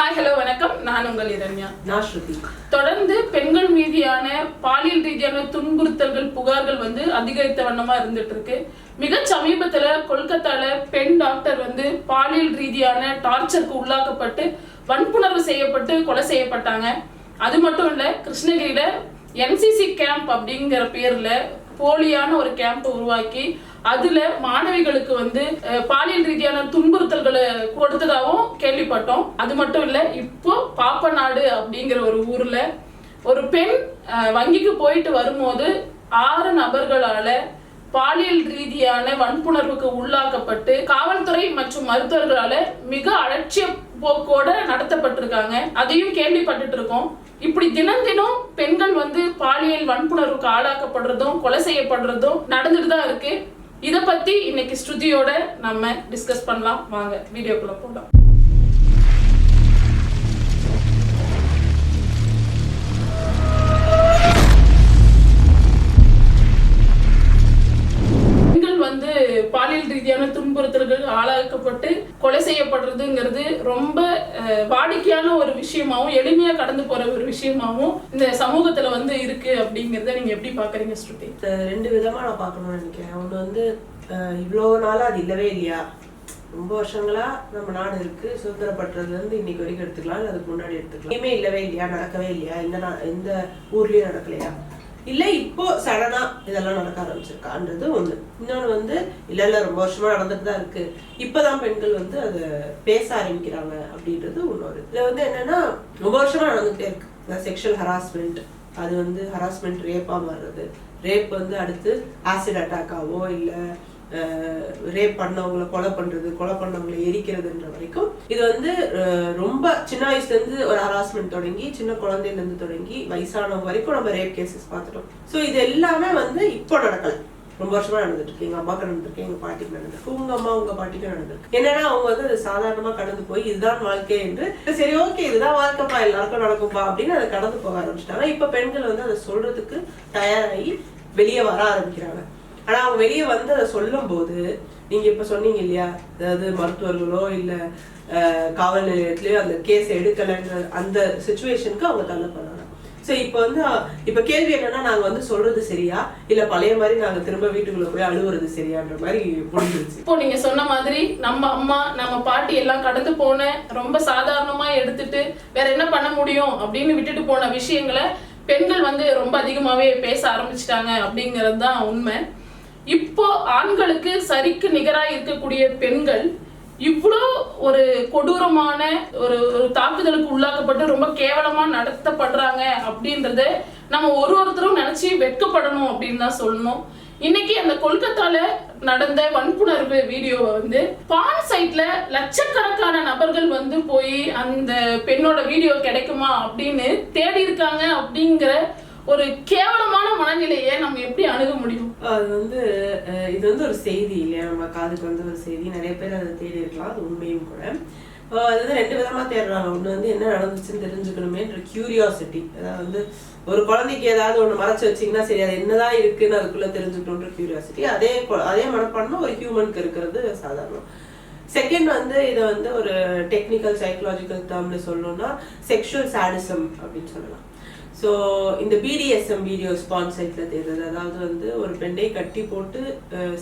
Hi hello வணக்கம். நான் உங்கள் இரண்யா. நான் ஸ்ருதி. தொடர்ந்து பெண்கள் மீதியான பாலியல் ரீதியான துன்புறுத்தல்கள் புகார்கள் வந்து அதிகரித்த வண்ணமா இருந்துட்டு இருக்கு மிக சமீபத்துல கொல்கத்தால பெண் டாக்டர் வந்து பாலியல் ரீதியான டார்ச்சருக்கு உள்ளாக்கப்பட்டு வன்புணர்வு செய்யப்பட்டு கொலை செய்யப்பட்டாங்க. அது மட்டும் இல்ல கிருஷ்ணகிரியில என்சிசி கேம்ப் அப்படிங்கிற பேர்ல போலியான ஒரு கேம்ப் உருவாக்கி அதுல மாணவிகளுக்கு வந்து பாலியல் ரீதியான துன்புறுத்தல்களை கொடுத்ததாகவும் கேள்விப்பட்டோம். அது மட்டும் இல்ல இப்போ பாப்பநாடு அப்படிங்கிற ஒரு ஊர்ல ஒரு பெண் வங்கிக்கு போயிட்டு வரும்போது ஆறு நபர்களால பாலியல் ரீதியான வன்புணர்வுக்கு உள்ளாக்கப்பட்டு காவல்துறை மற்றும் மருத்துவர்களால மிக அலட்சிய போக்கோட நடத்தப்பட்டிருக்காங்க. அதையும் கேள்விப்பட்டுட்டு இருக்கோம். இப்படி தினம் தினம் பெண்கள் வந்து பாலியல் வன்புணர்வுக்கு ஆளாக்கப்படுறதும் கொலை செய்யப்படுறதும் நடந்துட்டு தான் இருக்கு. இதை பத்தி இன்னைக்கு ஸ்ருதியோட நம்ம டிஸ்கஸ் பண்ணலாம். வாங்க வீடியோக்குள்ள போகலாம். பாலியல் ரீதியான துன்புறுத்தல்கள் ஆளாக்கப்பட்டு கொலை செய்யப்படுறதுங்கிறது ரொம்ப அஹ், வாடிக்கையான ஒரு விஷயமாவும் எளிமையா கடந்து போற ஒரு விஷயமாவும் இந்த சமூகத்துல வந்து இருக்கு அப்படிங்கறத நீங்க எப்படி பாக்குறீங்க ஸ்ருதி? ரெண்டு விதமா நான் பார்க்கணும்னு நினைக்கிறேன். ஒன்று வந்து அஹ், இவ்வளோ நாளா அது இல்லவே இல்லையா? ரொம்ப வருஷங்களா நம்ம நாடு இருக்கு. சுதந்திரப்படுறதுல இருந்து இன்னைக்கு வரைக்கும் எடுத்துக்கலாம். இல்ல அதுக்கு முன்னாடி எடுத்துக்கலாம். இல்லவே இல்லையா? நடக்கவே இல்லையா? எந்த நா- எந்த ஊர்லயும் நடக்கலையா? இல்லை இப்போ சடனா இதெல்லாம் நடக்க ஆரம்பிச்சிருக்கான்றது ஒண்ணு. இன்னொன்னு வந்து இல்ல இல்ல ரொம்ப வருஷமா நடந்துட்டு தான் இருக்கு. இப்பதான் பெண்கள் வந்து அதை பேச ஆரம்பிக்கிறாங்க அப்படின்றது இன்னொரு. இதுல வந்து என்னன்னா ரொம்ப வருஷமா நடந்துகிட்டே இருக்கு. செக்ஷுவல் ஹராஸ்மெண்ட் அது வந்து ஹராஸ்மெண்ட் ரேப்பா மாறுறது. ரேப் வந்து அடுத்து ஆசிட் அட்டாக்காவோ இல்லை ரேப் பண்ணவங்கள கொலை பண்றது கொலை பண்ணவங்கள எரிக்கிறதுன்ற வரைக்கும் இது வந்து ரொம்ப சின்ன வயசுல இருந்து ஒரு ஹராஸ்மெண்ட் தொடங்கி சின்ன குழந்தையில இருந்து தொடங்கி வயசானவங்க வரைக்கும் நம்ம ரேப் கேசஸ் பார்த்துட்டோம். ஸோ இது எல்லாமே வந்து இப்போ நடக்கல. ரொம்ப வருஷமா நடந்துட்டு இருக்கு எங்க அம்மாக்கு நடந்திருக்கு எங்க பாட்டிக்கு நடந்திருக்கு உங்க அம்மா உங்க பாட்டிக்கு நடந்திருக்கு. என்னன்னா அவங்க வந்து அது சாதாரணமா கடந்து போய் இதுதான் வாழ்க்கை என்று சரி ஓகே இதுதான் வாழ்க்கைப்பா எல்லாருக்கும் நடக்கும்பா அப்படின்னு அதை கடந்து போக ஆரம்பிச்சிட்டாங்க. இப்ப பெண்கள் வந்து அதை சொல்றதுக்கு தயாராகி வெளியே வர ஆரம்பிக்கிறாங்க. ஆனா அவங்க வெளியே வந்து அதை சொல்லும் போது நீங்க இப்ப சொன்னீங்க இல்லையா? அதாவது மருத்துவர்களோ இல்ல காவல் நிலையத்திலயோ அந்த கேஸ் எடுக்கலைன்ற அந்த சுச்சுவேஷனுக்கு அவங்க தள்ளப்படுறாங்க சோ இப்போ வந்து இப்போ இப்ப கேள்வி என்னன்னா நாங்க வந்து சொல்றது சரியா? இல்ல பழைய மாதிரி நாங்க திரும்ப வீட்டுக்குள்ள போய் அழுவுறது சரியான்ற மாதிரி புரிஞ்சிருச்சு இப்போ நீங்க சொன்ன மாதிரி நம்ம அம்மா நம்ம பாட்டி எல்லாம் கடந்து போன ரொம்ப சாதாரணமா எடுத்துட்டு வேற என்ன பண்ண முடியும்? அப்படின்னு விட்டுட்டு போன விஷயங்களை பெண்கள் வந்து ரொம்ப அதிகமாவே பேச ஆரம்பிச்சிட்டாங்க அப்படிங்கிறது தான் உண்மை. இப்போ ஆண்களுக்கு சரிக்கு நிகரா இருக்கக்கூடிய பெண்கள் இவ்வளோ ஒரு கொடூரமான ஒரு ஒரு தாக்குதலுக்கு உள்ளாக்கப்பட்டு ரொம்ப கேவலமா நடத்தப்படுறாங்க அப்படின்றத நம்ம ஒரு ஒருத்தரும் நினைச்சு வெட்கப்படணும் அப்படின்னு தான் சொல்லணும். இன்னைக்கு அந்த கொல்கத்தால நடந்த வன்புணர்வு வீடியோவை வந்து பான் சைட்ல லட்சக்கணக்கான நபர்கள் வந்து போய் அந்த பெண்ணோட வீடியோ கிடைக்குமா அப்படின்னு தேடி இருக்காங்க அப்படிங்கிற ஒரு கேவலமான மனநிலையை நம்ம எப்படி அணுக முடியும்? அது வந்து இது வந்து ஒரு செய்தி இல்லையா? நம்ம காதுக்கு வந்து ஒரு செய்தி. நிறைய பேர் அதை தேடி இருக்கலாம். அது உண்மையும் கூட. அது வந்து ரெண்டு விதமா தேடுறாங்க. ஒண்ணு வந்து என்ன நடந்துச்சுன்னு தெரிஞ்சுக்கணுமேன்ற கியூரியாசிட்டி அதாவது வந்து ஒரு குழந்தைக்கு ஏதாவது ஒண்ணு மறைச்சு வச்சீங்கன்னா சரி அது என்னதான் இருக்குன்னு அதுக்குள்ள தெரிஞ்சுக்கணுன்ற கியூரியாசிட்டி அதே அதே மனப்பான்மை ஒரு ஹியூமனுக்கு இருக்கிறது சாதாரணம். செகண்ட் வந்து இதை வந்து ஒரு டெக்னிக்கல் சைக்கலாஜிக்கல் டேர்ம்ல சொல்லணும்னா செக்ஷுவல் சாடிசம் அப்படின்னு சொல்லலாம். ஸோ இந்த பிடிஎஸ்எம் வீடியோ ஸ்பான் சைட்ல தேடுறது. அதாவது வந்து ஒரு பெண்ணை கட்டி போட்டு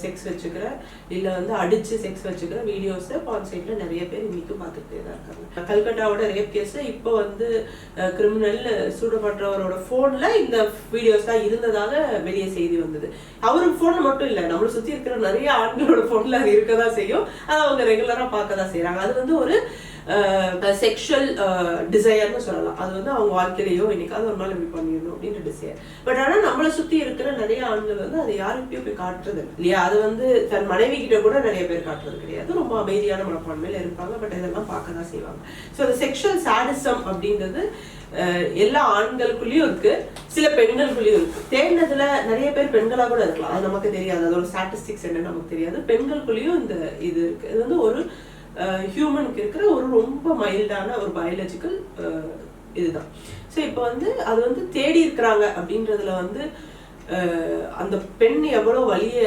செக்ஸ் வச்சுக்கிற இல்லை வந்து அடிச்சு செக்ஸ் வச்சுக்கிற வீடியோஸை பான் நிறைய பேர் இன்னைக்கு பார்த்துக்கிட்டே தான் இருக்காங்க. கல்கட்டாவோட ரேப் கேஸ் இப்போ வந்து கிரிமினல் சூடப்படுறவரோட போன்ல இந்த வீடியோஸ் தான் இருந்ததாக வெளியே செய்தி வந்தது. அவரும் போன்ல மட்டும் இல்லை நம்மளை சுத்தி இருக்கிற நிறைய ஆண்களோட போன்ல அது இருக்கதான் செய்யும். அதை அவங்க ரெகுலராக பார்க்க தான் செய்யறாங்க அது வந்து ஒரு செக்ஷுவல் டிசையர்னு சொல்லலாம். அது வந்து அவங்க வாழ்க்கையிலையோ என்னைக்காவது ஒரு நாள் இப்படி பண்ணிடணும் அப்படின்ற டிசையர் பட் ஆனா நம்மளை சுத்தி இருக்கிற நிறைய ஆண்கள் வந்து அதை யாருக்கிட்டயும் போய் காட்டுறது இல்லையா? அது வந்து தன் மனைவி கிட்ட கூட நிறைய பேர் காட்டுறது கிடையாது. ரொம்ப அமைதியான மனப்பான்மையில இருப்பாங்க. பட் இதெல்லாம் பார்க்க தான் செய்வாங்க. ஸோ அந்த செக்ஷுவல் சாடிசம் அப்படின்றது எல்லா ஆண்களுக்குள்ளேயும் இருக்கு சில பெண்களுக்குள்ளேயும் இருக்கு. தேடினதுல நிறைய பேர் பெண்களா கூட இருக்கலாம். அது நமக்கு தெரியாது. அதோட ஸ்டாட்டிஸ்டிக்ஸ் என்னன்னு நமக்கு தெரியாது. பெண்களுக்குள்ளேயும் இந்த இது இருக்கு. இது வந்து ஒரு ஹியூமனுக்கு இருக்கிற ஒரு ரொம்ப மைல்டான ஒரு பயாலஜிக்கல் இதுதான். ஸோ இப்போ வந்து அது வந்து தேடி இருக்கிறாங்க அப்படின்றதுல வந்து அந்த பெண் எவ்வளோ வலிய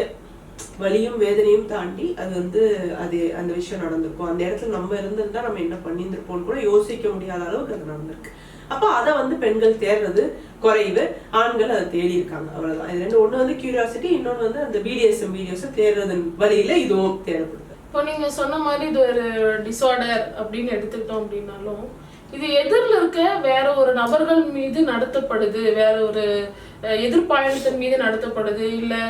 வலியும் வேதனையும் தாண்டி அது வந்து அது அந்த விஷயம் நடந்திருக்கும். அந்த இடத்துல நம்ம இருந்திருந்தா நம்ம என்ன பண்ணியிருந்திருப்போம்னு கூட யோசிக்க முடியாத அளவுக்கு அது நடந்திருக்கு. அப்போ அதை வந்து பெண்கள் தேடுறது குறைவு. ஆண்கள் அதை தேடி இருக்காங்க. அவ்வளவுதான். இது ரெண்டு ஒன்று வந்து கியூரியாசிட்டி இன்னொன்னு வந்து அந்த பிடிஎஸ்எம் வீடியோஸ் தேடுறதன் வழியில இதுவும் தேடப்படுது. இப்போ நீங்க சொன்ன மாதிரி இது ஒரு டிசார்டர் அப்படின்னு எடுத்துக்கிட்டோம் அப்படின்னாலும் இது எதிரில் இருக்க வேற ஒரு நபர்கள் மீது நடத்தப்படுது. வேற ஒரு அஹ், மீது நடத்தப்படுது இல்லை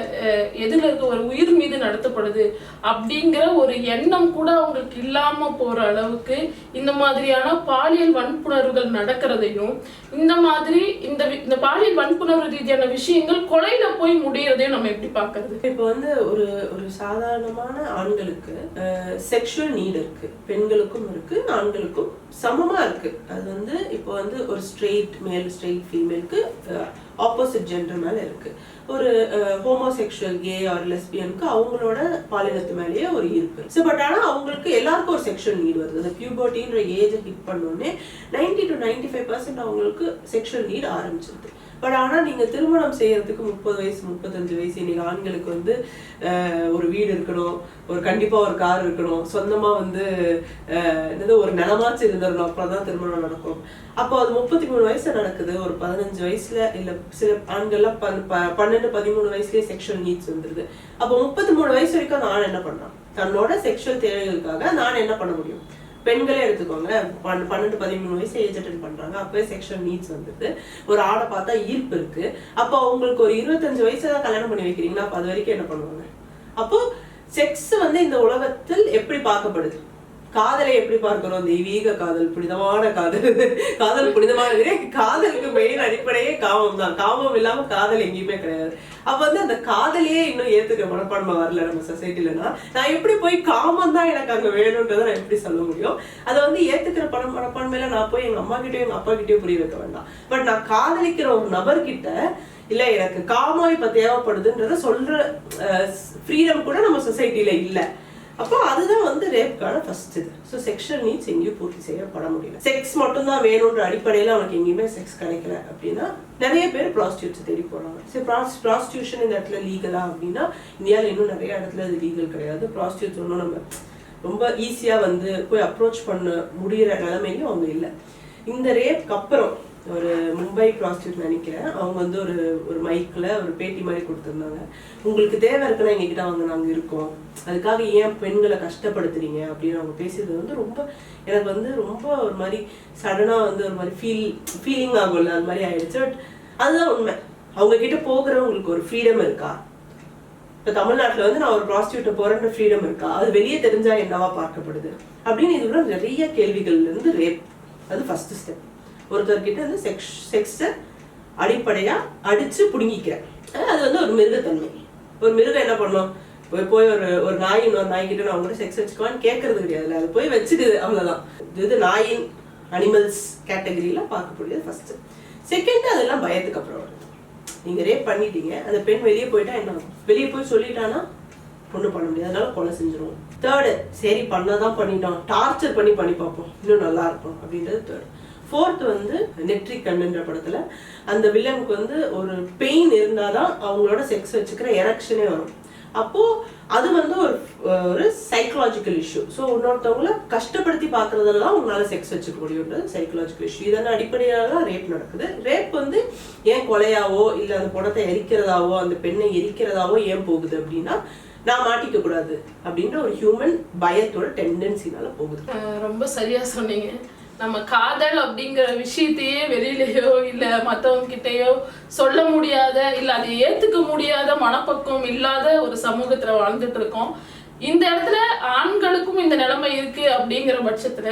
எதிரில் இருக்க ஒரு உயிர் மீது நடத்தப்படுது அப்படிங்கிற ஒரு எண்ணம் கூட அவங்களுக்கு இல்லாம போற அளவுக்கு இந்த மாதிரியான பாலியல் வன்புணர்வுகள் நடக்கிறதையும் இந்த மாதிரி இந்த இந்த பாலியல் வன்புணர்வு ரீதியான விஷயங்கள் கொலையில போய் முடியறதையும் நம்ம எப்படி பாக்குறது இப்போ வந்து ஒரு ஒரு சாதாரணமான ஆண்களுக்கு செக்ஷுவல் நீட் இருக்கு. பெண்களுக்கும் இருக்கு ஆண்களுக்கும் சமமா இருக்கு. அது வந்து இப்போ வந்து ஒரு ஸ்ட்ரெயிட் மேல் ஸ்ட்ரெயிட் ஃபீமேலுக்கு ஆப்போசிட் ஜெண்டர் மேலே இருக்கு. ஒரு ஹோமோசெக்ஷுவல் கே ஆர் லெஸ்பியனுக்கு அவங்களோட பாலினத்து மேலேயே ஒரு ஈர்ப்பு ஸோ பட் ஆனால் அவங்களுக்கு எல்லாருக்கும் ஒரு செக்ஷுவல் நீட் வருது. அந்த பியூபர்ட்டின்ற ஏஜை ஹிட் பண்ணோடனே ninety to ninety five percent அவங்களுக்கு செக்ஷுவல் நீட் ஆரம்பிச்சிருது. பட் ஆனா நீங்க திருமணம் செய்யறதுக்கு முப்பது வயசு முப்பத்தஞ்சு வயசு இன்னைக்கு ஆண்களுக்கு வந்து அஹ், ஒரு வீடு இருக்கணும் ஒரு கண்டிப்பா ஒரு கார் இருக்கணும் சொந்தமா வந்து அஹ், என்னது ஒரு நிலமாச்சு இருந்துடணும் அப்பதான் திருமணம் நடக்கும். அப்போ அது முப்பத்தி மூணு வயசுல நடக்குது. ஒரு பதினஞ்சு வயசுல இல்ல சில ஆண்கள்லாம் பன்- ப- பன்னெண்டு பதிமூணு வயசுலயே செக்ஷுவல் நீட்ஸ் வந்துருது. அப்போ முப்பத்தி மூணு வயசு வரைக்கும் அந்த ஆண் என்ன பண்ணான்? தன்னோட செக்ஷுவல் தேவைகளுக்காக நான் என்ன பண்ண முடியும்? பெண்களே எடுத்துக்கோங்க பன்- பன்னெண்டு பதிமூணு வயசு ஏஜ் அட்டன் பண்றாங்க. அப்பவே செக்ஷுவல் நீட்ஸ் வந்துருது ஒரு ஆடை பார்த்தா ஈர்ப்பு இருக்கு. அப்போ அவங்களுக்கு ஒரு இருபத்தஞ்சு வயசுல தான் கல்யாணம் பண்ணி வைக்கிறீங்கன்னா அப்போ அது வரைக்கும் என்ன பண்ணுவாங்க? அப்போ செக்ஸ் வந்து இந்த உலகத்தில் எப்படி பார்க்கப்படுது? காதலை எப்படி பார்க்கிறோம்? தெய்வீக காதல் புனிதமான காதல். காதல் புனிதமான காதலுக்கு மெயின் அடிப்படையே காமம் தான். காமம் இல்லாம காதல் எங்கேயுமே கிடையாது. அப்ப வந்து அந்த காதலையே இன்னும் ஏத்துக்க மனப்பான்மை வரல நம்ம சொசைட்டிலனா நான் எப்படி போய் காமம் தான் எனக்கு அங்க வேணும்ன்றதை நான் எப்படி சொல்ல முடியும்? அதை வந்து ஏத்துக்கிற பண மனப்பான்மையில நான் போய் எங்க அம்மா கிட்டயும் எங்க அப்பா கிட்டயும் புரிய வைக்க வேண்டாம். பட் நான் காதலிக்கிற ஒரு நபர்கிட்ட இல்ல எனக்கு காமம் இப்ப தேவைப்படுதுன்றத சொல்ற ஃப்ரீடம் கூட நம்ம சொசைட்டில இல்ல. அப்போ அதுதான் வந்து ரேப்க்கான ஃபர்ஸ்ட் இது. ஸோ செக்ஷுவல் நீட்ஸ் எங்கேயும் பூர்த்தி செய்யப்பட முடியல. செக்ஸ் மட்டும்தான் வேணுன்ற அடிப்படையில் அவனுக்கு எங்கேயுமே செக்ஸ் கிடைக்கல அப்படின்னா நிறைய பேர் ப்ராஸ்டியூட்ஸ் தேடி போகிறாங்க சரி ப்ராஸ் ப்ராஸ்டியூஷன் இந்த இடத்துல லீகலா அப்படின்னா இந்தியாவில் இன்னும் நிறைய இடத்துல அது லீகல் கிடையாது. ப்ராஸ்டியூட்ஸ் ஒன்றும் நம்ம ரொம்ப ஈஸியாக வந்து போய் அப்ரோச் பண்ண முடிகிற நிலைமையிலும் அவங்க இல்லை. இந்த ரேப்க்கு அப்புறம் ஒரு மும்பை ப்ராஸ்டியூட் நினைக்கிறேன். அவங்க வந்து ஒரு ஒரு மைக்கில் ஒரு பேட்டி மாதிரி கொடுத்துருந்தாங்க. உங்களுக்கு தேவை இருக்குன்னா எங்ககிட்ட வாங்க நாங்கள் இருக்கோம். அதுக்காக ஏன் பெண்களை கஷ்டப்படுத்துறீங்க? அப்படின்னு அவங்க பேசியது வந்து ரொம்ப எனக்கு வந்து ரொம்ப ஒரு மாதிரி சடனாக வந்து ஒரு மாதிரி ஃபீல் ஃபீலிங் ஆகும்ல அது மாதிரி ஆயிடுச்சு. பட் அதுதான் உண்மை. அவங்க கிட்ட போகிறவங்களுக்கு ஒரு ஃப்ரீடம் இருக்கா? இப்போ தமிழ்நாட்டில் வந்து நான் ஒரு ப்ராஸ்டியூட்டை போகிறேன்ற ஃப்ரீடம் இருக்கா? அது வெளியே தெரிஞ்சால் என்னவா பார்க்கப்படுது? அப்படின்னு இதுல நிறைய கேள்விகள்லேருந்து ரேப் அது ஃபஸ்ட்டு ஸ்டெப் ஒருத்தர்கிட்ட வந்து செக்ஸ் செக்ஸை அடிப்படையாக அடித்து பிடுங்கிக்கிறேன் அது வந்து ஒரு மிருகத்தன்மை. ஒரு மிருகம் என்ன பண்ணும்? போய் போய் ஒரு ஒரு நாய் இன்னொரு நாய்கிட்ட நான் அவங்கள்ட்ட செக்ஸ் வச்சுக்குவான்னு கேட்கறது கிடையாதுல்ல அது போய் வச்சுக்குது அவ்வளோதான் இது நாயின் அனிமல்ஸ் கேட்டகரியில் பார்க்கக்கூடியது ஃபஸ்ட்டு செகண்ட் அதெல்லாம் பயத்துக்கு அப்புறம் வருது. நீங்க ரேப் பண்ணிட்டீங்க. அந்த பெண் வெளியே போயிட்டா என்ன வெளியே போய் சொல்லிட்டானா? ஒண்ணும் பண்ண முடியாது. அதனால கொலை செஞ்சிருவோம். தேர்டு சரி பண்ணாதான் பண்ணிட்டோம். டார்ச்சர் பண்ணி பண்ணி பார்ப்போம். இன்னும் நல்லா இருக்கும் அப்படின்றது தேர்டு ஃபோர்த் வந்து நெட்ரிக் கண்ணுன்ற படத்துல அந்த வில்லனுக்கு வந்து ஒரு பெயின் இருந்தாதான் அவங்களோட செக்ஸ் வச்சுக்கிற எரக்ஷனே வரும். அப்போ அது வந்து ஒரு ஒரு சைக்கலாஜிக்கல் இஷ்யூ ஸோ இன்னொருத்தவங்கள கஷ்டப்படுத்தி பார்க்கறதுல தான் உங்களால் செக்ஸ் வச்சுக்க முடியுன்றது சைக்கலாஜிக்கல் இஷ்யூ இதன் அடிப்படையாக தான் ரேப் நடக்குது. ரேப் வந்து ஏன் கொலையாவோ இல்லை அந்த பணத்தை எரிக்கிறதாவோ அந்த பெண்ணை எரிக்கிறதாவோ ஏன் போகுது அப்படின்னா நான் மாட்டிக்க கூடாது அப்படின்ற ஒரு ஹியூமன் பயத்தோட டெண்டன்சினால போகுது. ரொம்ப சரியா சொன்னீங்க. நம்ம காதல் அப்படிங்கிற விஷயத்தையே வெளியிலயோ இல்ல மத்தவங்க கிட்டயோ சொல்ல முடியாத இல்ல அதை ஏத்துக்க முடியாத மனப்பக்குவம் இல்லாத ஒரு சமூகத்துல வாழ்ந்துட்டு இருக்கோம். இந்த இடத்துல ஆண்களுக்கும் இந்த நிலைமை இருக்கு அப்படிங்கிற பட்சத்துல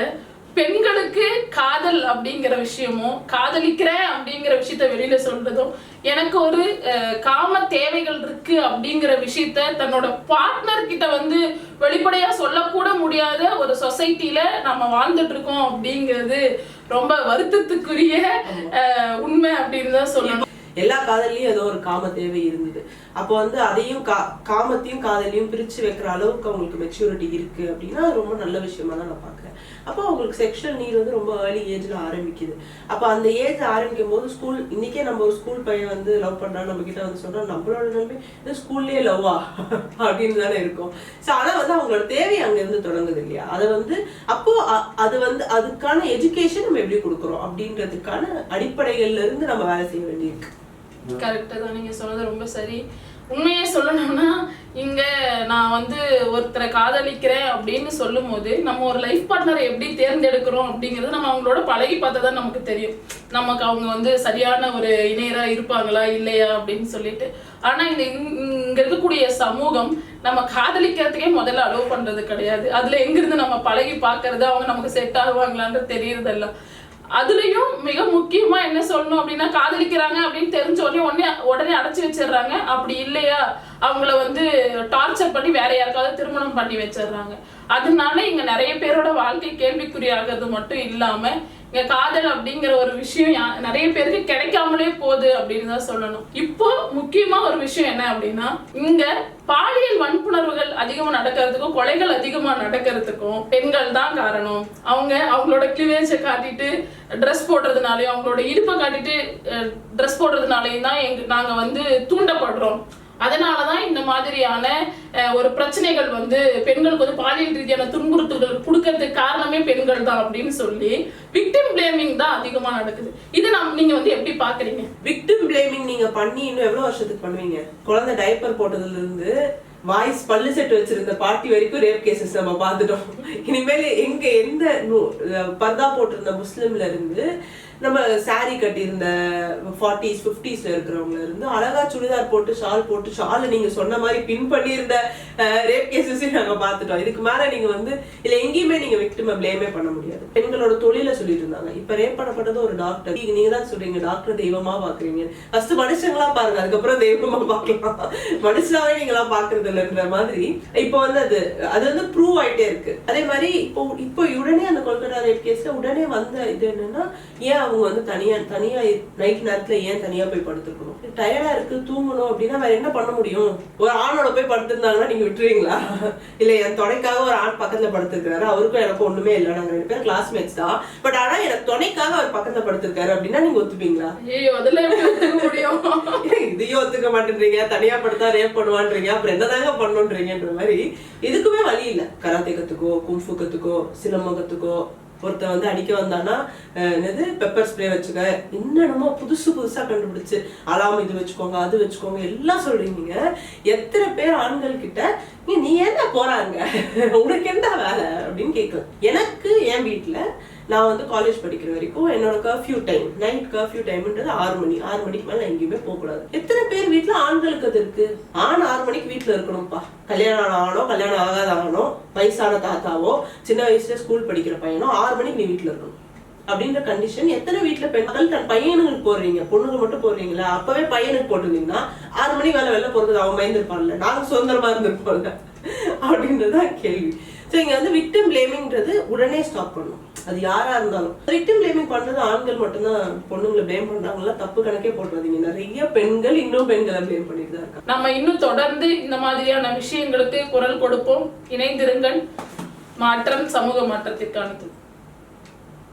பெண்களுக்கு காதல் அப்படிங்கிற விஷயமும் காதலிக்கிறேன் அப்படிங்கிற விஷயத்த வெளியில சொல்றதும் எனக்கு ஒரு காம தேவைகள் இருக்கு அப்படிங்கிற விஷயத்த தன்னோட பார்ட்னர் கிட்ட வந்து வெளிப்படையா சொல்லக்கூட முடியாத ஒரு சொசைட்டில நம்ம வாழ்ந்துட்டு இருக்கோம் அப்படிங்கிறது ரொம்ப வருத்தத்துக்குரிய உண்மை அப்படின்னு தான் சொல்லணும். எல்லா காதல்லையும் ஏதோ ஒரு காம தேவை இருந்தது. அப்போ வந்து அதையும் கா காமத்தையும் காதலையும் பிரிச்சு வைக்கிற அளவுக்கு அவங்களுக்கு மெச்சூரிட்டி இருக்கு அப்படின்னா அது ரொம்ப நல்ல விஷயமா தான் நான் பார்க்கறேன். அப்போ அவங்களுக்கு செக்ஷுவல் நீர் வந்து ரொம்ப ஏர்லி ஏஜ்ல ஆரம்பிக்குது. அப்போ அந்த ஏஜ் ஆரம்பிக்கும் போது ஸ்கூல் இன்னைக்கே நம்ம ஒரு ஸ்கூல் பையன் வந்து லவ் பண்றான் நம்ம கிட்ட வந்து சொல்றோம் நம்மளோட நிலைமை இது ஸ்கூல்லயே லவ்வா அப்படின்னு தானே இருக்கும். ஸோ ஆனா வந்து அவங்களோட தேவை அங்க இருந்து தொடங்குது இல்லையா? அதை வந்து அப்போ அது வந்து அதுக்கான எஜுகேஷன் நம்ம எப்படி கொடுக்குறோம் அப்படின்றதுக்கான அடிப்படைகள்ல இருந்து நம்ம வேலை செய்ய வேண்டியிருக்கு. கரெக்டா தான் நீங்க சொன்னது ரொம்ப சரி. உண்மையை சொல்லணும்னா இங்க நான் வந்து ஒருத்தரை காதலிக்கிறேன் அப்படின்னு சொல்லும்போது நம்ம ஒரு லைஃப் பார்ட்னரை எப்படி தேர்ந்தெடுக்கிறோம் அப்படிங்கிறது நம்ம அவங்களோட பழகி பார்த்தா தான் நமக்கு தெரியும். நமக்கு அவங்க வந்து சரியான ஒரு இணையரா இருப்பாங்களா இல்லையா அப்படின்னு சொல்லிட்டு. ஆனா இந்த இங்க- இருக்கக்கூடிய சமூகம் நம்ம காதலிக்கிறதுக்கே முதல்ல அலோவ் பண்றது கிடையாது. அதுல எங்கிருந்து நம்ம பழகி பார்க்கறது அவங்க நமக்கு செட் ஆகுவாங்களான்றது தெரியறதெல்லாம். அதுலயும் மிக முக்கியமா என்ன சொல்லணும் அப்படின்னா காதலிக்கிறாங்க அப்படின்னு தெரிஞ்ச உடனே உடனே உடனே அடைச்சு வச்சிடுறாங்க. அப்படி இல்லையா? அவங்கள வந்து டார்ச்சர் பண்ணி வேற யாருக்காவது திருமணம் பண்ணி வச்சிடுறாங்க. அதனால இங்க நிறைய பேரோட வாழ்க்கை கேள்விக்குறியாகிறது மட்டும் இல்லாம இங்க காதல் அப்படிங்கிற ஒரு விஷயம் யா- நிறைய பேருக்கு கிடைக்காமலே போகுது அப்படின்னு தான் சொல்லணும். இப்போ முக்கியமா ஒரு விஷயம் என்ன அப்படின்னா இங்க பாலியல் வன்புணர்வுகள் அதிகமா நடக்கிறதுக்கும் கொலைகள் அதிகமா நடக்கிறதுக்கும் பெண்கள் தான் காரணம். அவங்க அவங்களோட கிளிவேஜை காட்டிட்டு ட்ரெஸ் போடுறதுனாலயும் அவங்களோட இடுப்பை காட்டிட்டு ட்ரெஸ் போடுறதுனாலயும் தான் எங்க நாங்க வந்து தூண்டப்படுறோம். அதனால தான் இந்த மாதிரியான ஒரு பிரச்சனைகள் வந்து பெண்களுக்கு வந்து பாலியல் ரீதியான துன்புறுத்தல்கள் கொடுக்கறதுக்கு காரணமே பெண்கள் தான் அப்படின்னு சொல்லி விக்டிம் பிளேமிங் தான் அதிகமாக நடக்குது. இதை நம் நீங்க வந்து எப்படி பாக்குறீங்க? விக்டிம் பிளேமிங் நீங்க பண்ணி இன்னும் எவ்வளவு வருஷத்துக்கு பண்ணுவீங்க? குழந்தை டைப்பர் போட்டதுல இருந்து வாய்ஸ் பல்லு செட் வச்சிருந்த பாட்டி வரைக்கும் ரேப் கேசஸ் நம்ம பார்த்துட்டோம். இனிமேல் எங்க எந்த பர்தா போட்டிருந்த முஸ்லிம்ல இருந்து நம்ம சாரி கட்டியிருந்த ஃபார்ட்டிஸ் ஃபிஃப்டிஸ்ல இருக்கிறவங்க இருந்து அழகா சுடிதார் போட்டு ஷால் போட்டு ஷால் நீங்க சொன்ன மாதிரி பின் பண்ணியிருந்த ரேப் கேசஸையும் நாங்க பார்த்துட்டோம். இதுக்கு மேல நீங்க வந்து இல்ல எங்கேயுமே நீங்க விக்டிமை பிளேமே பண்ண முடியாது. பெண்களோட தொழில சொல்லிட்டு இருந்தாங்க. இப்ப ரேப் பண்ணப்பட்டது ஒரு டாக்டர் நீங்க நீங்க தான் சொல்றீங்க டாக்டர் தெய்வமா பாக்குறீங்க ஃபர்ஸ்ட் மனுஷங்களா பாருங்க அதுக்கப்புறம் தெய்வமா பார்க்கலாம். மனுஷனாவே நீங்களா பாக்குறது இல்லைன்ற மாதிரி. இப்போ வந்து அது அது வந்து ப்ரூவ் ஆயிட்டே இருக்கு. அதே மாதிரி இப்போ இப்போ உடனே அந்த கொல்கட்டா ரேப் கேஸ்ல உடனே வந்த இது என்னன்னா ஏன் அவங்க வந்து தனியா தனியா நைட் நேரத்துல ஏன் தனியா போய் படுத்துக்கணும் டயர்டா இருக்கு தூங்கணும் அப்படின்னா வேற என்ன பண்ண முடியும்? ஒரு ஆணோட போய் படுத்திருந்தாங்கன்னா நீங்க விட்டுருவீங்களா? இல்ல என் துணைக்காக ஒரு ஆண் பக்கத்துல படுத்திருக்காரு அவருக்கும் எனக்கும் ஒண்ணுமே இல்லை. நாங்க ரெண்டு பேரும் கிளாஸ்மேட்ஸ் தான். பட் ஆனா எனக்கு துணைக்காக அவர் பக்கத்துல படுத்திருக்காரு அப்படின்னா நீங்க ஒத்துப்பீங்களா? ஐயோ அதெல்லாம் முடியும்? இதையும் ஒத்துக்க மாட்டேன்றீங்க. தனியா படுத்தா ரேப் பண்ணுவான்றீங்க. அப்புறம் என்னதாங்க பண்ணுன்றீங்கன்ற மாதிரி. எதுக்குமே வழி இல்ல. கராத்தே கத்துக்கோ கும்ஃபு கத்துக்கோ சிலம்பம் கத்துக்கோ ஒருத்தன் வந்து அடிக்க வந்தானா என்னது பெப்பர் ஸ்ப்ரே வச்சுக்க. என்னென்னமோ புதுசு புதுசா கண்டுபிடிச்சு அலாம் இது வச்சுக்கோங்க அது வச்சுக்கோங்க எல்லாம் சொல்றீங்க எத்தனை பேர் ஆண்கள் கிட்ட நீ என்ன போறாங்க? உனக்கு என்ன வேலை? அப்படின்னு கேட்கலாம். எனக்கு என் வீட்ல நான் வந்து காலேஜ் படிக்கிற வரைக்கும் என்னோட கர்ஃபியூ டைம் நைட் கர்ஃபியூ டைம்ன்றது ஆறு மணி ஆறு மணிக்கு மேலே நான் எங்கேயுமே போகக்கூடாது எத்தனை பேர் வீட்டில் ஆண்களுக்கு அது இருக்கு? ஆண் ஆறு மணிக்கு வீட்டில் இருக்கணும்ப்பா. கல்யாணம் ஆனோ கல்யாணம் ஆகாத ஆனோ வயசான தாத்தாவோ சின்ன வயசுல ஸ்கூல் படிக்கிற பையனோ ஆறு மணிக்கு நீ வீட்டில் இருக்கணும். அப்படின்ற கண்டிஷன் எத்தனை வீட்டில் பெண்கள் தன் பையனுக்கு போடுறீங்க பொண்ணுங்க மட்டும் போடுறீங்களா? அப்பவே பையனுக்கு போட்டிருந்தீங்கன்னா ஆறு மணி வேலை வெளில போறது அவன் பயந்துருப்பான்ல. நாங்க சுதந்திரமா இருந்திருப்போம்ல அப்படின்றதான் கேள்வி. ஸோ இங்க வந்து விக்டிம் பிளேமிங்ன்றது உடனே ஸ்டாப் பண்ணணும் அது யாரா இருந்தாலும். விக்டிம் பிளேமிங் பண்றது ஆண்கள் மட்டும்தான் பொண்ணுங்களை பிளேம் பண்றாங்களா தப்பு கணக்கே போட்டுறாதீங்க. நிறைய பெண்கள் இன்னும் பெண்களை பிளேம் பண்ணிட்டு தான் இருக்காங்க. நம்ம இன்னும் தொடர்ந்து இந்த மாதிரியான விஷயங்களுக்கு குரல் கொடுப்போம். இணைந்திருங்கள். மாற்றம் சமூக மாற்றத்திற்கானது.